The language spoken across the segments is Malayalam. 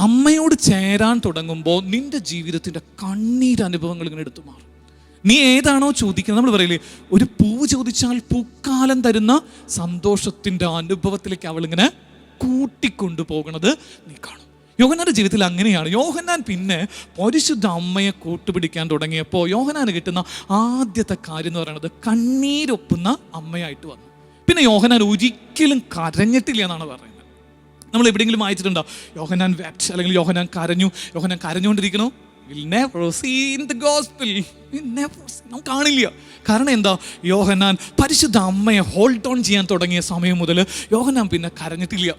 അമ്മയോട് ചേരാൻ തുടങ്ങുമ്പോൾ നിന്റെ ജീവിതത്തിന്റെ കണ്ണീര് അനുഭവങ്ങൾ ഇങ്ങനെ എടുത്തു മാറും. നീ ഏതാണോ ചോദിക്കുന്നത്? നമ്മൾ പറയില്ലേ ഒരു പൂവ് ചോദിച്ചാൽ പൂക്കാലം തരുന്ന സന്തോഷത്തിന്റെ അനുഭവത്തിലേക്ക് അവളിങ്ങനെ കൂട്ടിക്കൊണ്ടു പോകുന്നത് നീ കാണും. യോഹനാന്റെ ജീവിതത്തിൽ അങ്ങനെയാണ്. യോഹനാൻ പിന്നെ പരിശുദ്ധ അമ്മയെ കൂട്ടുപിടിക്കാൻ തുടങ്ങിയപ്പോൾ യോഹനാന് കിട്ടുന്ന ആദ്യത്തെ കാര്യം എന്ന് പറയുന്നത് കണ്ണീരൊപ്പുന്ന അമ്മയായിട്ട് വന്നു. പിന്നെ യോഹനാൻ ഒരിക്കലും കരഞ്ഞിട്ടില്ല എന്നാണ് പറയുന്നത്. നമ്മൾ എവിടെയെങ്കിലും വായിച്ചിട്ടുണ്ടോ? യോഹനാൻ വെപ്റ്റ് അല്ലെങ്കിൽ യോഹനാൻ കരഞ്ഞു യോഹനാൻ കരഞ്ഞുകൊണ്ടിരിക്കണോ. നാം കാണില്ല. കാരണം എന്താ? യോഹനാൻ പരിശുദ്ധ അമ്മയെ ഹോൾഡ് ഓൺ ചെയ്യാൻ തുടങ്ങിയ സമയം മുതൽ യോഹനാൻ പിന്നെ കരഞ്ഞിട്ടില്ല.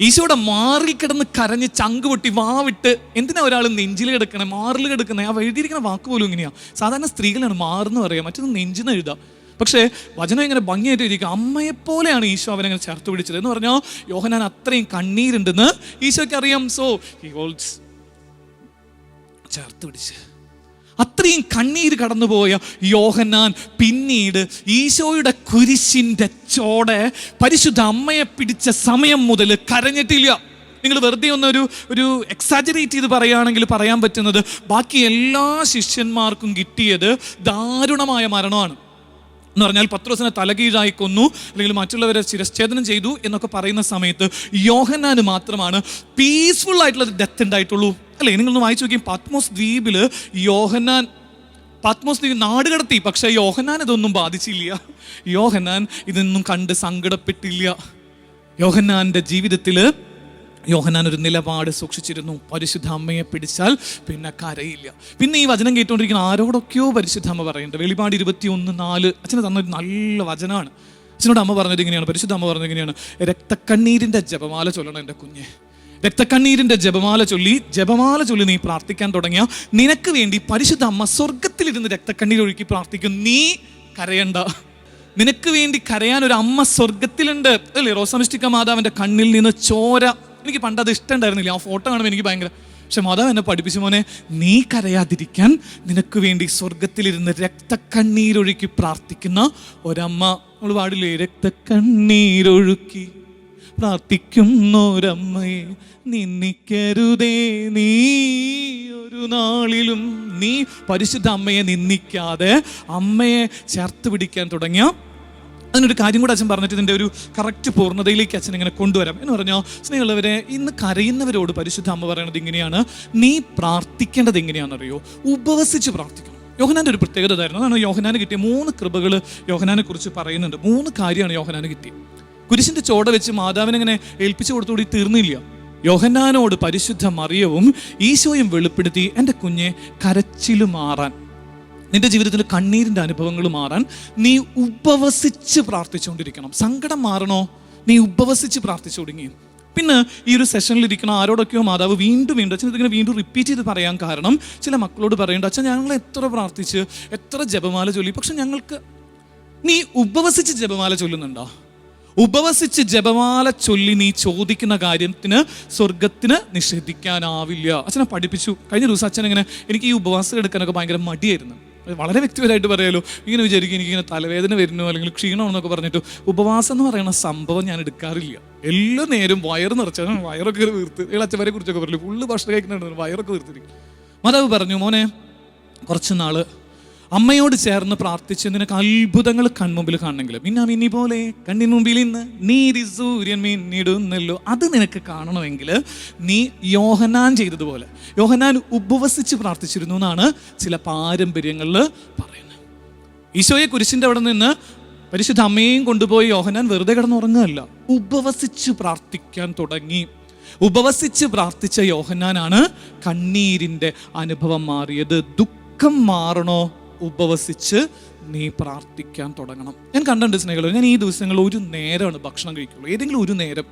ഈശോയുടെ മാറിൽ കിടന്ന് കരഞ്ഞ് ചങ്ക് പൊട്ടി വാവിട്ട് എന്തിനാ ഒരാൾ നെഞ്ചിൽ കിടക്കണേ? മാറിൽ കിടക്കണേ? ആ എഴുതിയിരിക്കുന്ന വാക്ക് പോലും ഇങ്ങനെയാ. സാധാരണ സ്ത്രീകളാണ് മാറുന്നു പറയാം മറ്റൊന്ന് നെഞ്ചിന്ന് എഴുതാം. പക്ഷേ വചനം ഇങ്ങനെ ഭംഗിയായിട്ട് ഇരിക്കുക അമ്മയെപ്പോലെയാണ് ഈശോ അവനങ്ങനെ ചേർത്ത് പിടിച്ചത് എന്ന് പറഞ്ഞാൽ യോഹനാൻ അത്രയും കണ്ണീരുണ്ടെന്ന് ഈശോയ്ക്ക് അറിയാം. സോ ഹി ഹോൾഡ്സ് ചേർത്ത് പിടിച്ച്. അത്രയും കണ്ണീര് കടന്നുപോയ യോഹന്നാൻ പിന്നീട് ഈശോയുടെ കുരിശിന്റെ ചോടെ പരിശുദ്ധ അമ്മയെ പിടിച്ച സമയം മുതൽ കരഞ്ഞിട്ടില്ല. നിങ്ങൾ വെറുതെ ഒന്നൊരു ഒരു എക്സാജറേറ്റ് ചെയ്ത് പറയുകയാണെങ്കിൽ പറയാൻ പറ്റുന്നത് ബാക്കി എല്ലാ ശിഷ്യന്മാർക്കും കിട്ടിയത് ദാരുണമായ മരണമാണ്. എന്ന് പറഞ്ഞാൽ പത്രോസിനെ തലകീഴായി കൊന്നു അല്ലെങ്കിൽ മറ്റുള്ളവരെ ശിരച്ഛേദനം ചെയ്തു എന്നൊക്കെ പറയുന്ന സമയത്ത് യോഹന്നാന് മാത്രമാണ് പീസ്ഫുൾ ആയിട്ടുള്ള ഡെത്ത് ഉണ്ടായിട്ടുള്ളൂ. അല്ലേ? നിങ്ങളൊന്ന് വായിച്ചു നോക്കി പത്മോസ് ദ്വീപിൽ യോഹന്നാൻ പത്മോസ് ദ്വീപ് നാട് കടത്തി പക്ഷേ യോഹന്നാൻ ഇതൊന്നും ബാധിച്ചില്ല. യോഹന്നാൻ ഇതൊന്നും കണ്ട് സങ്കടപ്പെട്ടില്ല. യോഹന്നാന്റെ ജീവിതത്തിൽ യോഹനാൻ ഒരു നിലപാട് സൂക്ഷിച്ചിരുന്നു. പരിശുദ്ധ അമ്മയെ പിടിച്ചാൽ പിന്നെ കരയില്ല. പിന്നെ ഈ വചനം കേട്ടുകൊണ്ടിരിക്കുന്ന ആരോടൊക്കെയോ പരിശുദ്ധ അമ്മ പറയുന്നുണ്ട് വെളിപാട് ഇരുപത്തി ഒന്ന് നാല്. അച്ഛനെ തന്നൊരു നല്ല വചനമാണ് അച്ഛനോട് അമ്മ പറഞ്ഞത് ഇങ്ങനെയാണ്. പരിശുദ്ധ അമ്മ പറഞ്ഞത് ഇങ്ങനെയാണ്. രക്തക്കണ്ണീരിന്റെ ജപമാല ചൊല്ലണം എന്റെ കുഞ്ഞെ. രക്തക്കണ്ണീരിന്റെ ജപമാല ചൊല്ലി ജപമാല ചൊല്ലി നീ പ്രാർത്ഥിക്കാൻ തുടങ്ങിയ നിനക്ക് വേണ്ടി പരിശുദ്ധ അമ്മ സ്വർഗത്തിലിരുന്ന് രക്തക്കണ്ണീർ ഒഴുക്കി പ്രാർത്ഥിക്കും. നീ കരയണ്ട. നിനക്ക് വേണ്ടി കരയാൻ ഒരു അമ്മ സ്വർഗത്തിലുണ്ട് അല്ലേ? റോസമിസ്റ്റിക്ക മാതാവിന്റെ കണ്ണിൽ നിന്ന് ചോര എനിക്ക് പണ്ട് അത് ഇഷ്ടമുണ്ടായിരുന്നില്ല. ആ ഫോട്ടോ കാണുമ്പോൾ എനിക്ക് ഭയങ്കര പക്ഷെ മാതാവ് എന്നെ പഠിപ്പിച്ചു മോനെ നീ കരയാതിരിക്കാൻ നിനക്ക് വേണ്ടി സ്വർഗത്തിലിരുന്ന് രക്തക്കണ്ണീരൊഴുക്കി പ്രാർത്ഥിക്കുന്ന ഒരമ്മ. നമ്മൾ പാടില്ലേ? രക്തക്കണ്ണീരൊഴുക്കി പ്രാർത്ഥിക്കുന്നൊരമ്മയെ നിന്ദിക്കരുതേ. നീ ഒരു നാളിലും നീ പരിശുദ്ധ അമ്മയെ നിന്ദിക്കാതെ അമ്മയെ ചേർത്ത് പിടിക്കാൻ തുടങ്ങിയ അതിനൊരു കാര്യം കൂടെ അച്ഛൻ പറഞ്ഞിട്ട് ഇതിന്റെ ഒരു കറക്റ്റ് പൂർണതയിലേക്ക് അച്ഛൻ ഇങ്ങനെ കൊണ്ടുവരാം. എന്ന് പറഞ്ഞാൽ സ്നേഹമുള്ളവരെ ഇന്ന് കരയുന്നവരോട് പരിശുദ്ധ അമ്മ പറയണത് ഇങ്ങനെയാണ്. നീ പ്രാർത്ഥിക്കേണ്ടത് എങ്ങനെയാണെന്നറിയോ? ഉപവസിച്ച് പ്രാർത്ഥിക്കണം. യോഹനാന്റെ ഒരു പ്രത്യേകത ആയിരുന്നു അതാണ് യോഹനാന് കിട്ടിയ മൂന്ന് കൃപകൾ യോഹനാനെ കുറിച്ച് പറയുന്നുണ്ട്. മൂന്ന് കാര്യമാണ് യോഹനാന് കിട്ടിയത് കുരിശിന്റെ ചോട വെച്ച് മാതാവിനെ ഇങ്ങനെ ഏൽപ്പിച്ചു കൊടുത്തുകൂടി തീർന്നില്ല. യോഹനാനോട് പരിശുദ്ധ മറിയവും ഈശോയും വെളിപ്പെടുത്തി എന്റെ കുഞ്ഞെ കരച്ചിലു മാറാൻ. നിന്റെ ജീവിതത്തിൽ കണ്ണീരിന്റെ അനുഭവങ്ങൾ മാറാൻ നീ ഉപവസിച്ച് പ്രാർത്ഥിച്ചുകൊണ്ടിരിക്കണം. സങ്കടം മാറണോ? നീ ഉപവസിച്ച് പ്രാർത്ഥിച്ചു തുടങ്ങി പിന്നെ ഈ ഒരു സെഷനിൽ ഇരിക്കുന്ന ആരോടൊക്കെയോ മാതാവ് വീണ്ടും വീണ്ടും അച്ഛൻ ഇതിങ്ങനെ വീണ്ടും റിപ്പീറ്റ് ചെയ്ത് പറയാൻ കാരണം ചില മക്കളോട് പറയേണ്ട അച്ഛൻ ഞങ്ങൾ എത്ര പ്രാർത്ഥിച്ച് എത്ര ജപമാല ചൊല്ലി. പക്ഷെ ഞങ്ങൾക്ക് നീ ഉപവസിച്ച് ജപമാല ചൊല്ലുന്നുണ്ടോ? ഉപവസിച്ച് ജപമാല ചൊല്ലി നീ ചോദിക്കുന്ന കാര്യത്തിന് സ്വർഗത്തിന് നിഷേധിക്കാനാവില്ല. അച്ഛനെ പഠിപ്പിച്ചു. കഴിഞ്ഞ ദിവസം അച്ഛൻ ഇങ്ങനെ എനിക്ക് ഈ ഉപവാസം എടുക്കാനൊക്കെ ഭയങ്കര മടിയായിരുന്നു. വളരെ വ്യക്തിപരമായിട്ട് പറയാലോ ഇങ്ങനെ വിചാരിക്കും എനിക്കിങ്ങനെ തലവേദന വരുന്നു അല്ലെങ്കിൽ ക്ഷീണം എന്നൊക്കെ പറഞ്ഞിട്ട് ഉപവാസം എന്ന് പറയുന്ന സംഭവം ഞാൻ എടുക്കാറില്ല. എല്ലാ നേരം വയറ് നിറച്ച വയറൊക്കെ വീർത്ത് ഇളച്ചവരെ കുറിച്ചൊക്കെ പറയില്ല ഫുള്ള് ഭക്ഷണം കഴിക്കുന്നുണ്ട് വയറൊക്കെ വീർത്തിരിക്കും. മാതാവ് പറഞ്ഞു മോനെ കുറച്ച് നാൾ അമ്മയോട് ചേർന്ന് പ്രാർത്ഥിച്ച് നിനക്ക് അത്ഭുതങ്ങൾ കൺമുമ്പിൽ കാണണമെങ്കിലും. പിന്നെ മിന്നി പോലെ കണ്ണിന് മുമ്പിൽ ഇന്ന് നീതി സൂര്യൻ മിന്നിടുന്നല്ലോ. അത് നിനക്ക് കാണണമെങ്കിൽ നീ യോഹനാൻ ചെയ്തതുപോലെ. യോഹനാൻ ഉപവസിച്ച് പ്രാർത്ഥിച്ചിരുന്നു എന്നാണ് ചില പാരമ്പര്യങ്ങളിൽ പറയുന്നത്. ഈശോയെ കുരിശിന്റെ അവിടെ നിന്ന് പരിശുദ്ധ അമ്മയും കൊണ്ടുപോയി യോഹനാൻ വെറുതെ കിടന്നുറങ്ങുകയല്ല. ഉപവസിച്ച് പ്രാർത്ഥിക്കാൻ തുടങ്ങി. ഉപവസിച്ച് പ്രാർത്ഥിച്ച യോഹന്നാനാണ് കണ്ണീരിന്റെ അനുഭവം മാറിയത്. ദുഃഖം മാറണോ? ഉപവസിച്ച് നീ പ്രാർത്ഥിക്കാൻ തുടങ്ങണം. ഞാൻ കണ്ടിട്ടുണ്ട് സ്നേഹികളെ ഞാൻ ഈ ദിവസങ്ങളിൽ ഒരു നേരമാണ് ഭക്ഷണം കഴിക്കുള്ളൂ. ഏതെങ്കിലും ഒരു നേരം.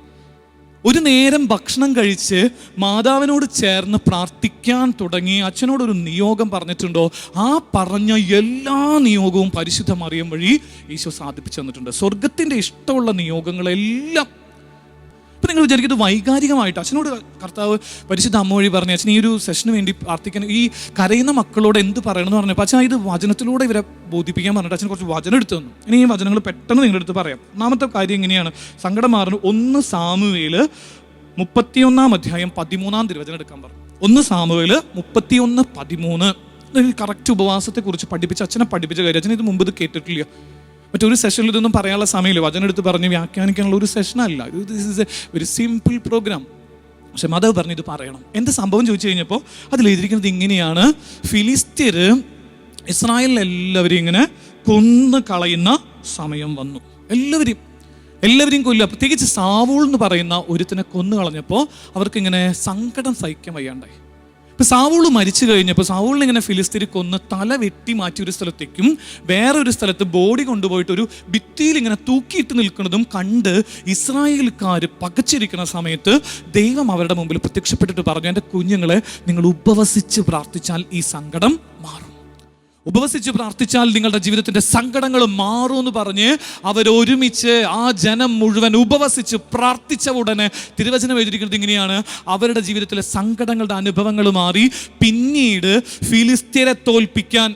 ഒരു നേരം ഭക്ഷണം കഴിച്ച് മാതാവിനോട് ചേർന്ന് പ്രാർത്ഥിക്കാൻ തുടങ്ങി അച്ഛനോടൊരു നിയോഗം പറഞ്ഞിട്ടുണ്ടോ? ആ പറഞ്ഞ എല്ലാ നിയോഗവും പരിശുദ്ധ മറിയം വഴി ഈശോ സാധിപ്പിച്ചു തന്നിട്ടുണ്ട്. സ്വർഗത്തിന്റെ ഇഷ്ടമുള്ള നിയോഗങ്ങളെല്ലാം ഇപ്പം നിങ്ങൾ വിചാരിക്കും ഇത് വൈകാരികമായിട്ട്. അച്ഛനോട് കർത്താവ് പരിശുദ്ധ അമ്മ വഴി പറഞ്ഞു അച്ഛൻ ഈ ഒരു സെഷന് വേണ്ടി പ്രാർത്ഥിക്കാൻ ഈ കരയുന്ന മക്കളോട് എന്ത് പറയണം എന്ന് പറഞ്ഞപ്പോൾ അച്ഛൻ ഇത് വചനത്തിലൂടെ ഇവരെ ബോധിപ്പിക്കാൻ പറഞ്ഞിട്ട് അച്ഛൻ കുറച്ച് വചനം എടുത്തു തന്നു. ഇനി ഈ വചനങ്ങൾ പെട്ടെന്ന് നിങ്ങളുടെ അടുത്ത് പറയാം. ഒന്നാമത്തെ കാര്യം ഇങ്ങനെയാണ്. സങ്കടം മാറുന്നു ഒന്ന് സാമുവേൽ മുപ്പത്തിയൊന്നാം അധ്യായം പതിമൂന്നാം തിരുവചനം എടുക്കാൻ പറഞ്ഞു. ഒന്ന് സാമുവേൽ മുപ്പത്തിയൊന്ന് പതിമൂന്ന്. കറക്റ്റ് ഉപവാസത്തെ കുറിച്ച് പഠിപ്പിച്ച അച്ഛനെ പഠിപ്പിച്ച കാര്യം. അച്ഛൻ ഇത് മുമ്പ് ഇത് കേട്ടിട്ടില്ല. മറ്റൊരു സെഷനിൽ ഇതൊന്നും പറയാനുള്ള സമയമില്ല. വചനം എടുത്ത് പറഞ്ഞ് വ്യാഖ്യാനിക്കാനുള്ള ഒരു സെഷനല്ല ഇത് this is a very simple program പക്ഷെ മാധവ് പറഞ്ഞു ഇത് പറയണം. എന്ത് സംഭവം ചോദിച്ചു കഴിഞ്ഞപ്പോൾ അതിൽ എഴുതിയിരിക്കുന്നത് ഇങ്ങനെയാണ്. ഫിലിസ്തീര് ഇസ്രായേലിലെല്ലാവരും ഇങ്ങനെ കൊന്നു കളയുന്ന സമയം വന്നു. എല്ലാവരും എല്ലാവരെയും കൊല്ലുക. പ്രത്യേകിച്ച് സാവൂൾ എന്ന് പറയുന്ന ഒരുത്തിനെ കൊന്നു കളഞ്ഞപ്പോൾ അവർക്കിങ്ങനെ സങ്കടം സഹിക്കാൻ വയ്യാണ്ടായി. ഇപ്പൊ സാവൂൾ മരിച്ചു കഴിഞ്ഞപ്പോൾ സാവൂളിനെ ഇങ്ങനെ ഫിലിസ്തീൻ കൊന്ന് തല വെട്ടി മാറ്റി ഒരു സ്ഥലത്തേക്കും വേറെ ഒരു സ്ഥലത്ത് ബോഡി കൊണ്ടുപോയിട്ട് ഒരു ഭിത്തിയിൽ ഇങ്ങനെ തൂക്കിയിട്ട് നിൽക്കുന്നതും കണ്ട് ഇസ്രായേൽക്കാർ പകച്ചിരിക്കുന്ന സമയത്ത് ദൈവം അവരുടെ മുമ്പിൽ പ്രത്യക്ഷപ്പെട്ടിട്ട് പറഞ്ഞു എന്റെ കുഞ്ഞുങ്ങളെ നിങ്ങൾ ഉപവസിച്ച് പ്രാർത്ഥിച്ചാൽ ഈ സങ്കടം മാറും. ഉപവസിച്ച് പ്രാർത്ഥിച്ചാൽ നിങ്ങളുടെ ജീവിതത്തിന്റെ സങ്കടങ്ങൾ മാറുമെന്ന് പറഞ്ഞ് അവരൊരുമിച്ച് ആ ജനം മുഴുവൻ ഉപവസിച്ച് പ്രാർത്ഥിച്ച ഉടനെ തിരുവചനം എഴുതിയിരിക്കുന്നത് ഇങ്ങനെയാണ്. അവരുടെ ജീവിതത്തിലെ സങ്കടങ്ങളുടെ അനുഭവങ്ങൾ മാറി പിന്നീട് ഫിലിസ്തീനെ തോൽപ്പിക്കാൻ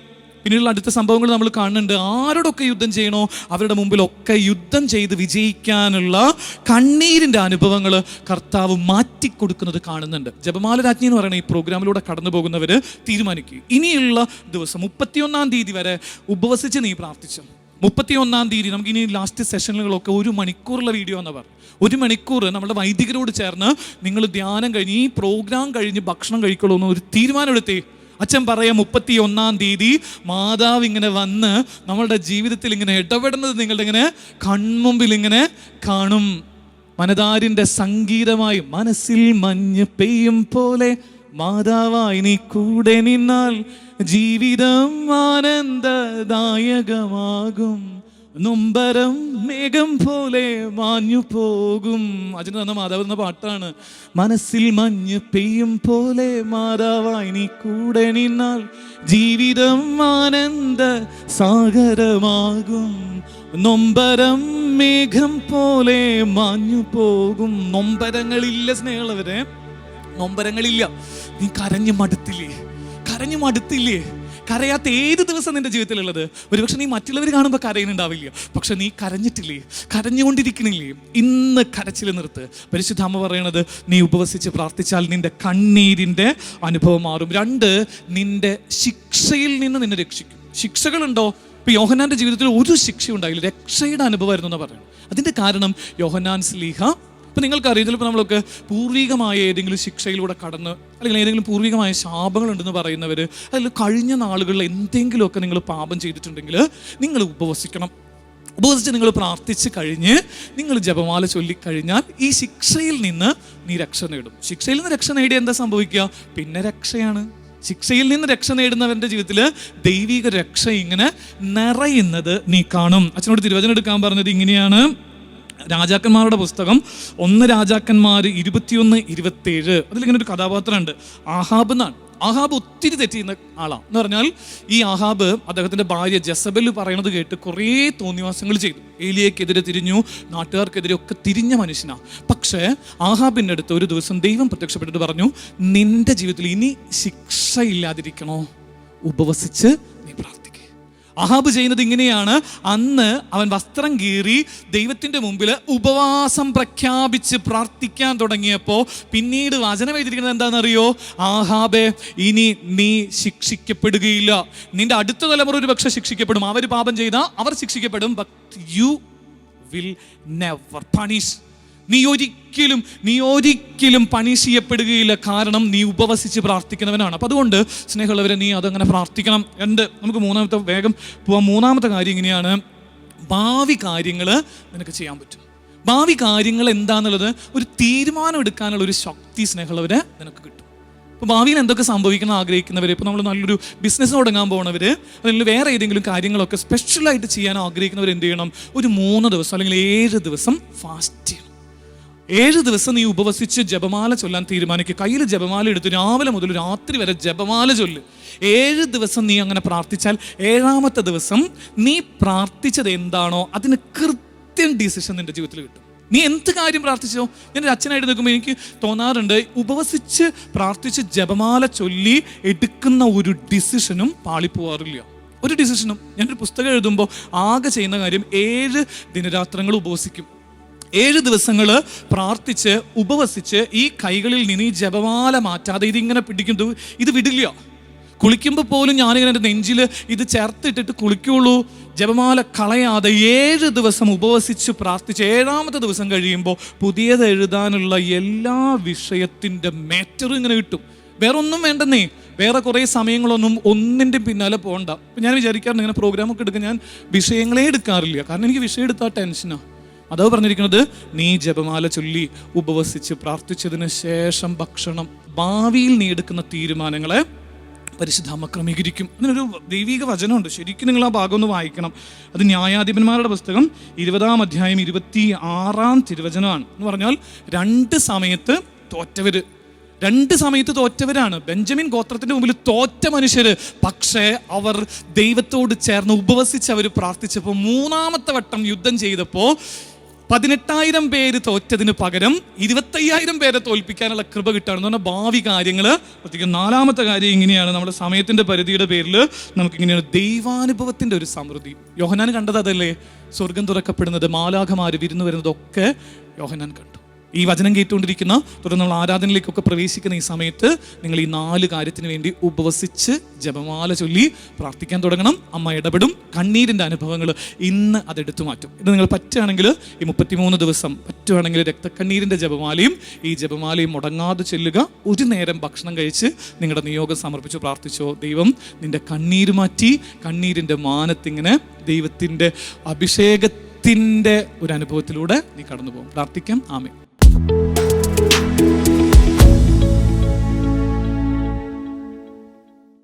പിന്നീടുള്ള അടുത്ത സംഭവങ്ങൾ നമ്മൾ കാണുന്നുണ്ട്. ആരോടൊക്കെ യുദ്ധം ചെയ്യണോ അവരുടെ മുമ്പിലൊക്കെ യുദ്ധം ചെയ്ത് വിജയിക്കാനുള്ള കണ്ണീരിന്റെ അനുഭവങ്ങൾ കർത്താവ് മാറ്റിക്കൊടുക്കുന്നത് കാണുന്നുണ്ട്. ജപമാല രാജ്ഞി എന്ന് പറയുന്ന ഈ പ്രോഗ്രാമിലൂടെ കടന്നു പോകുന്നവർ തീരുമാനിക്കും. ഇനിയുള്ള ദിവസം മുപ്പത്തിയൊന്നാം തീയതി വരെ ഉപവസിച്ച് നീ പ്രാർത്ഥിച്ചു. മുപ്പത്തിയൊന്നാം തീയതി നമുക്ക് ഇനി ലാസ്റ്റ് സെഷനുകളൊക്കെ ഒരു മണിക്കൂറുള്ള വീഡിയോ എന്ന് പറഞ്ഞു ഒരു മണിക്കൂർ നമ്മുടെ വൈദികരോട് ചേർന്ന് നിങ്ങൾ ധ്യാനം കഴിഞ്ഞ് ഈ പ്രോഗ്രാം കഴിഞ്ഞ് ഭക്ഷണം കഴിക്കണമെന്ന് ഒരു തീരുമാനം എടുത്തേ അച്ഛൻ പറയാം മുപ്പത്തി ഒന്നാം തീയതി മാതാവ് ഇങ്ങനെ വന്ന് നമ്മളുടെ ജീവിതത്തിൽ ഇങ്ങനെ ഇടപെടുന്നത് നിങ്ങളുടെ ഇങ്ങനെ കൺമുമ്പിൽ ഇങ്ങനെ കാണും. മനതാരിന്റെ സംഗീതമായി മനസ്സിൽ മഞ്ഞ് പെയ്യും പോലെ മാതാവായി നീ കൂടെ നിന്നാൽ ജീവിതം ആനന്ദദായകമാകും. നൊമ്പരം മേഘം പോലെ മാഞ്ഞു പോകും. അച്ഛന് തന്ന മാതാവ് എന്ന പാട്ടാണ്. മനസ്സിൽ മഞ്ഞ് പെയ്യും പോലെ മാതാവായി നീ കൂടെ നിന്നാൽ ജീവിതം ആനന്ദ സാഗരമാകും. നൊമ്പരം മേഘം പോലെ മാഞ്ഞു പോകും. നൊമ്പരങ്ങളില്ല സ്നേഹമുള്ളവരെ. നൊമ്പരങ്ങളില്ല. നീ കരഞ്ഞു മടുത്തില്ലേ കരഞ്ഞു മടുത്തില്ലേ കരയാത്ത ഏത് ദിവസം നിന്റെ ജീവിതത്തിലുള്ളത്? ഒരുപക്ഷെ നീ മറ്റുള്ളവർ കാണുമ്പോൾ കരയുന്നുണ്ടാവില്ല? പക്ഷെ നീ കരഞ്ഞിട്ടില്ലേ? കരഞ്ഞുകൊണ്ടിരിക്കണില്ലേ ഇന്ന് കരച്ചിൽ നിർത്ത്. പരിശുദ്ധാമ്മ പറയണത് നീ ഉപവസിച്ച് പ്രാർത്ഥിച്ചാൽ നിന്റെ കണ്ണീരിന്റെ അനുഭവം മാറും. രണ്ട് നിന്റെ ശിക്ഷയിൽ നിന്ന് നിന്നെ രക്ഷിക്കും. ശിക്ഷകളുണ്ടോ? ഇപ്പൊ യോഹനാന്റെ ജീവിതത്തിൽ ഒരു ശിക്ഷ ഉണ്ടായില്ല രക്ഷയുടെ അനുഭവമായിരുന്നു എന്ന് പറയുന്നത്. അതിന്റെ കാരണം യോഹനാൻ സ്ലീഹ ഇപ്പൊ നിങ്ങൾക്ക് അറിയാം ചിലപ്പോൾ നമ്മളൊക്കെ പൂർവികമായ ഏതെങ്കിലും ശിക്ഷയിലൂടെ കടന്ന് അല്ലെങ്കിൽ ഏതെങ്കിലും പൂർവികമായ ശാപങ്ങൾ ഉണ്ടെന്ന് പറയുന്നവർ അതിൽ കഴിഞ്ഞ നാളുകളിൽ എന്തെങ്കിലുമൊക്കെ നിങ്ങൾ പാപം ചെയ്തിട്ടുണ്ടെങ്കിൽ നിങ്ങൾ ഉപവസിക്കണം. ഉപവസിച്ച് നിങ്ങൾ പ്രാർത്ഥിച്ച് കഴിഞ്ഞ് നിങ്ങൾ ജപമാല ചൊല്ലിക്കഴിഞ്ഞാൽ ഈ ശിക്ഷയിൽ നിന്ന് നീ രക്ഷ നേടും. ശിക്ഷയിൽ നിന്ന് രക്ഷ നേടി എന്താ സംഭവിക്കുക? പിന്നെ രക്ഷയാണ്. ശിക്ഷയിൽ നിന്ന് രക്ഷ നേടുന്നവന്റെ ജീവിതത്തിൽ ദൈവിക രക്ഷ ഇങ്ങനെ നിറയുന്നത് നീ കാണും. അച്ഛനോട് തിരുവചനം എടുക്കാൻ പറഞ്ഞത് ഇങ്ങനെയാണ്. രാജാക്കന്മാരുടെ പുസ്തകം ഒന്ന് രാജാക്കന്മാർ ഇരുപത്തിയൊന്ന് ഇരുപത്തേഴ്. അതിലിങ്ങനെ ഒരു കഥാപാത്രമുണ്ട്. ആഹാബ് എന്നാണ്. ആഹാബ് ഒത്തിരി തെറ്റ് ചെയ്യുന്ന ആളാണ്. എന്ന് പറഞ്ഞാൽ ഈ ആഹാബ് അദ്ദേഹത്തിന്റെ ഭാര്യ ജസബൽ പറയണത് കേട്ട് കുറേ തോന്നിവാസങ്ങൾ ചെയ്തു. ഏലിയക്കെതിരെ തിരിഞ്ഞു നാട്ടുകാർക്കെതിരെ ഒക്കെ തിരിഞ്ഞ മനുഷ്യനാണ് പക്ഷേ ആഹാബിന്റെ അടുത്ത് ഒരു ദിവസം ദൈവം പ്രത്യക്ഷപ്പെട്ടിട്ട് പറഞ്ഞു നിന്റെ ജീവിതത്തിൽ ഇനി ശിക്ഷയില്ലാതിരിക്കണോ? ഉപവസിച്ച് നീ പ്രാർത്ഥിക്കുക അഹാബ് ചെയ്യുന്നത് ഇങ്ങനെയാണ്. അന്ന് അവൻ വസ്ത്രം കീറി ദൈവത്തിന്റെ മുമ്പിൽ ഉപവാസം പ്രഖ്യാപിച്ച് പ്രാർത്ഥിക്കാൻ തുടങ്ങിയപ്പോൾ പിന്നീട് വചനം എഴുതിയിരിക്കുന്നത് എന്താണെന്നറിയോ? ആഹാബെ ഇനി നീ ശിക്ഷിക്കപ്പെടുകയില്ല. നിന്റെ അടുത്ത തലമുറ ഒരു പക്ഷെ ശിക്ഷിക്കപ്പെടും. അവർ പാപം ചെയ്താൽ അവർ ശിക്ഷിക്കപ്പെടും. But you will never punish നീ ഒരിക്കലും നീ ഒരിക്കലും പണി ചെയ്യപ്പെടുകയില്ല കാരണം നീ ഉപവസിച്ച് പ്രാർത്ഥിക്കുന്നവനാണ്. അപ്പം അതുകൊണ്ട് സ്നേഹമുള്ളവരെ നീ അതങ്ങനെ പ്രാർത്ഥിക്കണം. രണ്ട് നമുക്ക് മൂന്നാമത്തെ വേഗം പോവാം. മൂന്നാമത്തെ കാര്യം ഇങ്ങനെയാണ്. ഭാവി കാര്യങ്ങൾ നിനക്ക് ചെയ്യാൻ പറ്റും. ഭാവി കാര്യങ്ങൾ എന്താണെന്നുള്ളത് ഒരു തീരുമാനം എടുക്കാനുള്ള ഒരു ശക്തി സ്നേഹമുള്ളവരെ നിനക്ക് കിട്ടും. ഇപ്പോൾ ഭാവിയിൽ എന്തൊക്കെ സംഭവിക്കണം ആഗ്രഹിക്കുന്നവർ ഇപ്പോൾ നമ്മൾ നല്ലൊരു ബിസിനസ് തുടങ്ങാൻ പോകുന്നവർ അല്ലെങ്കിൽ വേറെ ഏതെങ്കിലും കാര്യങ്ങളൊക്കെ സ്പെഷ്യലായിട്ട് ചെയ്യാൻ ആഗ്രഹിക്കുന്നവർ എന്ത് ചെയ്യണം? ഒരു മൂന്ന് ദിവസം അല്ലെങ്കിൽ ഏഴ് ദിവസം ഫാസ്റ്റ് ചെയ്യണം. ഏഴ് ദിവസം നീ ഉപവസിച്ച് ജപമാല ചൊല്ലാൻ തീരുമാനിക്കുക കയ്യിൽ ജപമാല എടുത്ത് രാവിലെ മുതൽ രാത്രി വരെ ജപമാല ചൊല്ല്. ഏഴ് ദിവസം നീ അങ്ങനെ പ്രാർത്ഥിച്ചാൽ ഏഴാമത്തെ ദിവസം നീ പ്രാർത്ഥിച്ചത് എന്താണോ അതിന് കൃത്യം ഡിസിഷൻ നിന്റെ ജീവിതത്തിൽ കിട്ടും. നീ എന്ത് കാര്യം പ്രാർത്ഥിച്ചോ? ഞാൻ അച്ഛനായിട്ട് നിൽക്കുമ്പോൾ എനിക്ക് തോന്നാറുണ്ട് ഉപവസിച്ച് പ്രാർത്ഥിച്ച് ജപമാല ചൊല്ലി എടുക്കുന്ന ഒരു ഡിസിഷനും പാളിപ്പോവാറില്ല. ഒരു ഡിസിഷനും ഞാനൊരു പുസ്തകം എഴുതുമ്പോൾ ആകെ ചെയ്യുന്ന കാര്യം ഏഴ് ദിനരാത്രങ്ങൾ ഉപവസിക്കും. ഏഴ് ദിവസങ്ങൾ പ്രാർത്ഥിച്ച് ഉപവസിച്ച് ഈ കൈകളിൽ നിന്ന് ഈ ജപമാല മാറ്റാതെ ഇതിങ്ങനെ പിടിക്കുന്നു ഇത് വിടില്ല. കുളിക്കുമ്പോൾ പോലും ഞാനിങ്ങനെ എന്റെ നെഞ്ചിൽ ഇത് ചേർത്തിട്ടിട്ട് കുളിക്കുള്ളൂ. ജപമാല കളയാതെ ഏഴ് ദിവസം ഉപവസിച്ച് പ്രാർത്ഥിച്ച് ഏഴാമത്തെ ദിവസം കഴിയുമ്പോൾ പുതിയത് എഴുതാനുള്ള എല്ലാ വിഷയത്തിന്റെ മാറ്ററും ഇങ്ങനെ കിട്ടും. വേറെ ഒന്നും വേണ്ടെന്നേ. വേറെ കുറേ സമയങ്ങളൊന്നും ഒന്നിന്റെ പിന്നാലെ പോകണ്ട ഞാൻ വിചാരിക്കാറുണ്ട് ഇങ്ങനെ പ്രോഗ്രാമൊക്കെ എടുക്കാൻ ഞാൻ വിഷയങ്ങളെ എടുക്കാറില്ല. കാരണം എനിക്ക് വിഷയം എടുത്താൽ ടെൻഷനാണ് അതോ പറഞ്ഞിരിക്കുന്നത് നീ ജപമാല ചൊല്ലി ഉപവസിച്ച് പ്രാർത്ഥിച്ചതിന് ശേഷം ഭക്ഷണം ഭാവിയിൽ നീ എടുക്കുന്ന തീരുമാനങ്ങളെ പരിശുദ്ധാമ ക്രമീകരിക്കും അതിനൊരു ദൈവിക വചനമുണ്ട്. ശരിക്കും നിങ്ങൾ ആ ഭാഗം ഒന്ന് വായിക്കണം. അത് ന്യായാധിപന്മാരുടെ പുസ്തകം ഇരുപതാം അധ്യായം ഇരുപത്തി ആറാം തിരുവചനമാണ്. എന്ന് പറഞ്ഞാൽ രണ്ട് സമയത്ത് തോറ്റവര്. രണ്ട് സമയത്ത് തോറ്റവരാണ്. ബെഞ്ചമിൻ ഗോത്രത്തിന്റെ മുമ്പിൽ തോറ്റ മനുഷ്യര്. പക്ഷേ അവർ ദൈവത്തോട് ചേർന്ന് ഉപവസിച്ച് അവർ പ്രാർത്ഥിച്ചപ്പോൾ മൂന്നാമത്തെ വട്ടം യുദ്ധം ചെയ്തപ്പോൾ പതിനെട്ടായിരം പേര് തോറ്റതിന് പകരം ഇരുപത്തയ്യായിരം പേരെ തോൽപ്പിക്കാനുള്ള കൃപ കിട്ടുകയാണെന്ന് പറഞ്ഞാൽ ഭാവി കാര്യങ്ങൾ പ്രത്യേകം നാലാമത്തെ കാര്യം ഇങ്ങനെയാണ്. നമ്മുടെ സമയത്തിന്റെ പരിധിയുടെ പേരിൽ നമുക്കിങ്ങനെയാണ് ദൈവാനുഭവത്തിന്റെ ഒരു സമൃദ്ധി. യോഹനാൻ കണ്ടത് അതല്ലേ? സ്വർഗം തുറക്കപ്പെടുന്നത് മാലാഖമാര് വിരുന്നു വരുന്നതൊക്കെ യോഹനാൻ കണ്ടു. ഈ വചനം കേട്ടുകൊണ്ടിരിക്കുന്ന തുടർന്ന് നമ്മൾ ആരാധനയിലേക്കൊക്കെ പ്രവേശിക്കുന്ന ഈ സമയത്ത് നിങ്ങൾ ഈ നാല് കാര്യത്തിന് വേണ്ടി ഉപവസിച്ച് ജപമാല ചൊല്ലി പ്രാർത്ഥിക്കാൻ തുടങ്ങണം. അമ്മ ഇടപെടും. കണ്ണീരിന്റെ അനുഭവങ്ങൾ ഇന്ന് അതെടുത്തു മാറ്റും. ഇത് നിങ്ങൾ പറ്റുകയാണെങ്കിൽ ഈ മുപ്പത്തിമൂന്ന് ദിവസം പറ്റുകയാണെങ്കിൽ രക്തക്കണ്ണീരിന്റെ ജപമാലയും ഈ ജപമാലയും മുടങ്ങാതെ ചെല്ലുക. ഒരു നേരം ഭക്ഷണം കഴിച്ച് നിങ്ങളുടെ നിയോഗം സമർപ്പിച്ചു പ്രാർത്ഥിച്ചോ ദൈവം നിന്റെ കണ്ണീര് മാറ്റി കണ്ണീരിന്റെ മാനത്തിങ്ങനെ ദൈവത്തിന്റെ അഭിഷേകത്തിന്റെ ഒരു അനുഭവത്തിലൂടെ നീ കടന്നു പോകും പ്രാർത്ഥിക്കാം. ആമേ